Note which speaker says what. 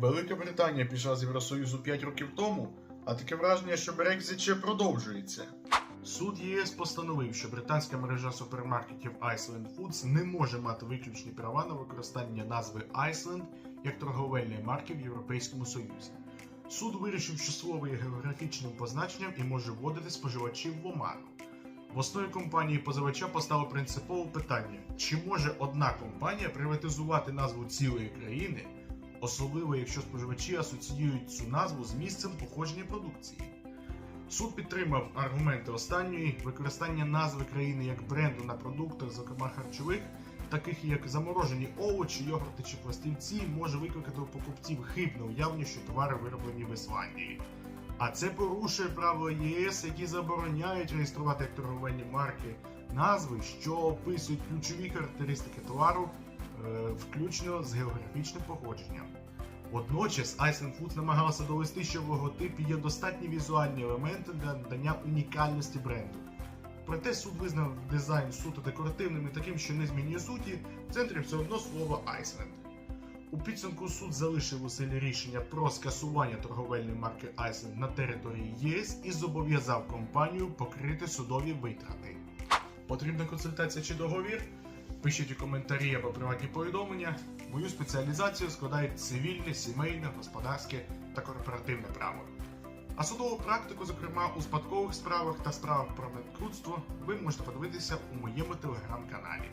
Speaker 1: Велика Британія пішла з Євросоюзу 5 років тому, а таке враження, що Брекзит ще продовжується. Суд ЄС постановив, що британська мережа супермаркетів Iceland Foods не може мати виключні права на використання назви Iceland як торговельної марки в Європейському Союзі. Суд вирішив, що слово є географічним позначенням і може вводити споживачів в оману. В основі компанії позивача постало принципове питання: чи може одна компанія приватизувати назву цілої країни, особливо якщо споживачі асоціюють цю назву з місцем походження продукції. Суд підтримав аргументи останньої використання назви країни як бренду на продуктах, зокрема харчових, таких як заморожені овочі, йогурти чи пластівці, може викликати у покупців хибне уявлення, що товари вироблені в Ісландії. А це порушує правила ЄС, які забороняють реєструвати як торговельні марки назви, що описують ключові характеристики товару, включно з географічним походженням. Водночас Iceland Foods намагалася довести, що в логотипі є достатні візуальні елементи для надання унікальності бренду. Проте суд визнав дизайн суто декоративним і таким, що не змінює суті, в центрі все одно слово Iceland. У підсумку суд залишив у силі рішення про скасування торговельної марки Iceland на території ЄС і зобов'язав компанію покрити судові витрати. Потрібна консультація чи договір? Пишіть у коментарі або приватні повідомлення. Мою спеціалізацію складають цивільне, сімейне, господарське та корпоративне право. А судову практику, зокрема у спадкових справах та справах про медкрутство, ви можете подивитися у моєму телеграм-каналі.